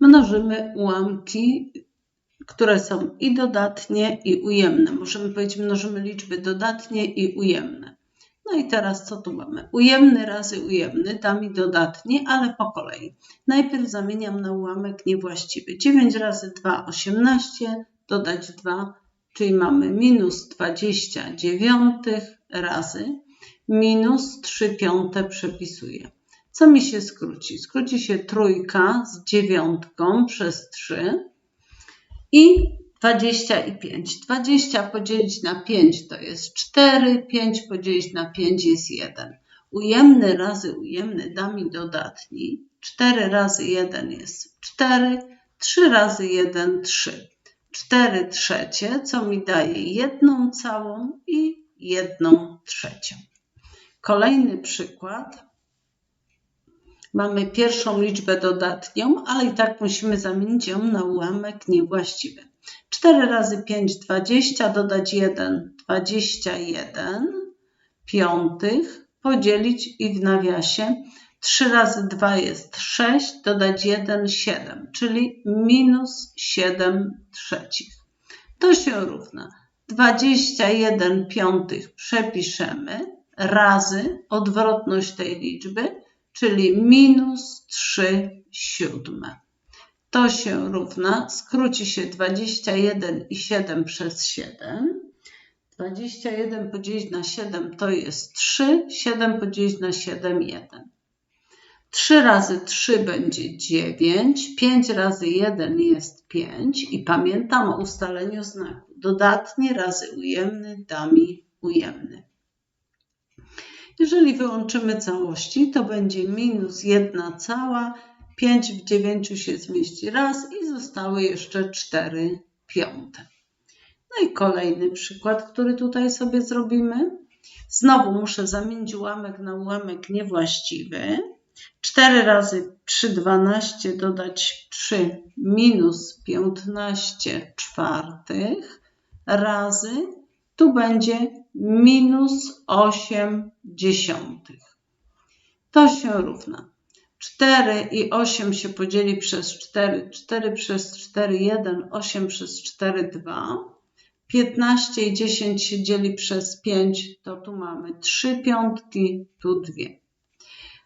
Mnożymy ułamki, które są i dodatnie, i ujemne. Możemy powiedzieć, mnożymy liczby dodatnie i ujemne. No i teraz co tu mamy? Ujemny razy ujemny da mi dodatni, ale po kolei. Najpierw zamieniam na ułamek niewłaściwy. 9 razy 2, 18, dodać 2, czyli mamy minus 29 razy minus 3 piąte przepisuję. Co mi się skróci? Skróci się trójka z dziewiątką przez 3 i 25. 20 podzielić na 5 to jest 4, 5 podzielić na 5 jest 1. Ujemny razy ujemny da mi dodatni. 4 razy 1 jest 4, 3 razy 1 3. 4 trzecie, co mi daje jedną całą i jedną trzecią. Kolejny przykład. Mamy pierwszą liczbę dodatnią, ale i tak musimy zamienić ją na ułamek niewłaściwy. 4 razy 5 20, dodać 1 21 piątych, podzielić i w nawiasie 3 razy 2 jest 6, dodać 1 7, czyli minus 7 trzecich. To się równa 21 piątych przepiszemy razy odwrotność tej liczby, czyli minus 3 siódme. To się równa, skróci się 21 i 7 przez 7. 21 podzielić na 7 to jest 3, 7 podzielić na 7, 1. 3 razy 3 będzie 9, 5 razy 1 jest 5 i pamiętam o ustaleniu znaku. Dodatnie razy ujemny da mi ujemny. Jeżeli wyłączymy całości, to będzie minus 1 cała 5 w 9 się zmieści raz i zostały jeszcze 4 piąte. No i kolejny przykład, który tutaj sobie zrobimy. Znowu muszę zamienić ułamek na ułamek niewłaściwy. 4 razy 3 12 dodać 3 minus 15 czwartych razy tu będzie minus 8 dziesiątych. To się równa. 4 i 8 się podzieli przez 4, 4 przez 4, 1, 8 przez 4, 2. 15 i 10 się dzieli przez 5, to tu mamy 3 piątki, tu 2.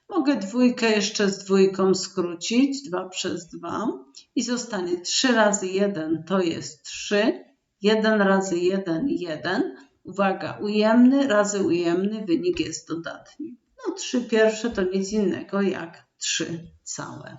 Mogę dwójkę jeszcze z dwójką skrócić, 2 przez 2 i zostanie 3 razy 1 to jest 3, 1 razy 1, 1. Uwaga, ujemny razy ujemny wynik jest dodatni. No 3 pierwsze to nic innego jak 3 całe.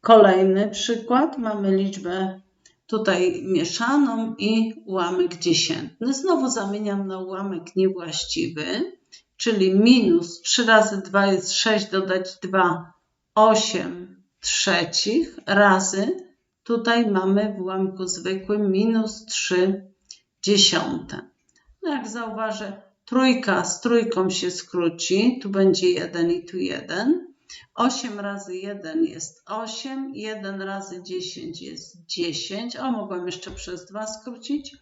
Kolejny przykład. Mamy liczbę tutaj mieszaną i ułamek dziesiętny. Znowu zamieniam na ułamek niewłaściwy, czyli minus 3 razy 2 jest 6, dodać 2, 8 trzecich razy. Tutaj mamy w ułamku zwykłym minus 3 dziesiąte. No jak zauważę, Trójka z trójką się skróci, tu będzie 1 i tu 1. 8 razy 1 jest 8, 1 razy 10 jest 10. O, mogłam jeszcze przez 2 skrócić.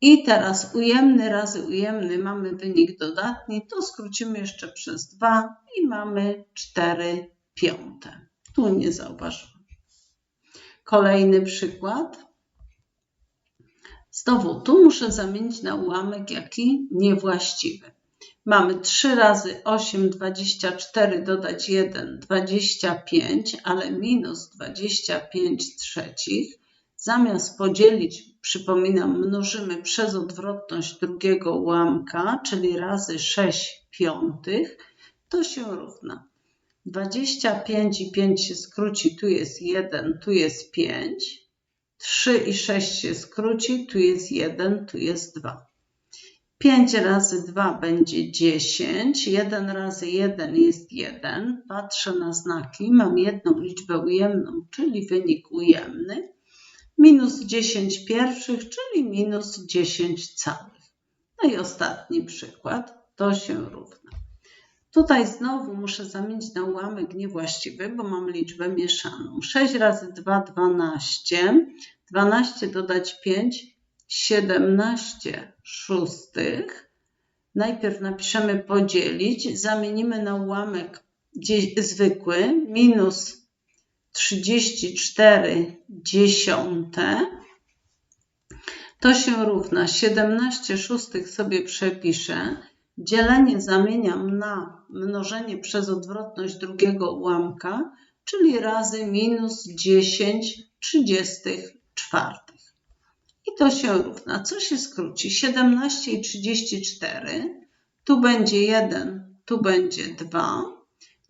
I teraz ujemny razy ujemny mamy wynik dodatni, to skrócimy jeszcze przez 2 i mamy 4 piąte. Tu nie zauważyłam. Kolejny przykład. Znowu tu muszę zamienić na ułamek jaki niewłaściwy. Mamy 3 razy 8, 24, dodać 1, 25, ale minus 25 trzecich. Zamiast podzielić, przypominam, mnożymy przez odwrotność drugiego ułamka, czyli razy 6 piątych, to się równa. 25 i 5 się skróci, tu jest 1, tu jest 5. 3 i 6 się skróci, tu jest 1, tu jest 2. 5 razy 2 będzie 10, 1 razy 1 jest 1. Patrzę na znaki, mam jedną liczbę ujemną, czyli wynik ujemny. Minus 10 pierwszych, czyli minus 10 całych. No i ostatni przykład, to się równa. Tutaj znowu muszę zamienić na ułamek niewłaściwy, bo mam liczbę mieszaną. 6 razy 2, 12. 12 dodać 5, 17 szóstych. Najpierw napiszemy podzielić, zamienimy na ułamek zwykły, minus 34 dziesiąte to się równa 17 szóstych sobie przepiszę. Dzielenie zamieniam na mnożenie przez odwrotność drugiego ułamka, czyli razy minus 10 trzydziestych czwartych. I to się równa. Co się skróci? 17 i 34. Tu będzie 1, tu będzie 2.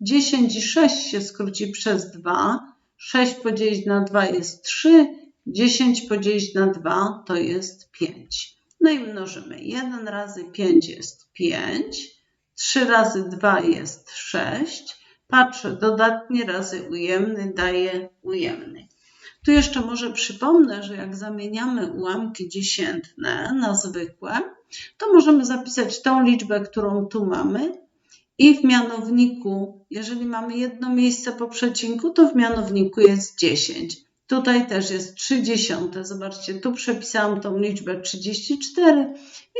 10 i 6 się skróci przez 2. 6 podzielić na 2 jest 3. 10 podzielić na 2 to jest 5. No i mnożymy. 1 razy 5 jest 5. 3 razy 2 jest 6. Patrzę, dodatnie razy ujemny daje ujemny. Tu jeszcze może przypomnę, że jak zamieniamy ułamki dziesiętne na zwykłe, to możemy zapisać tą liczbę, którą tu mamy i w mianowniku, jeżeli mamy jedno miejsce po przecinku, to w mianowniku jest 10. Tutaj też jest 30. Zobaczcie, tu przepisałam tą liczbę 34,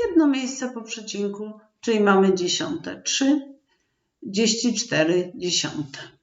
jedno miejsce po przecinku, czyli mamy dziesiąte. 3, 34 dziesiąte.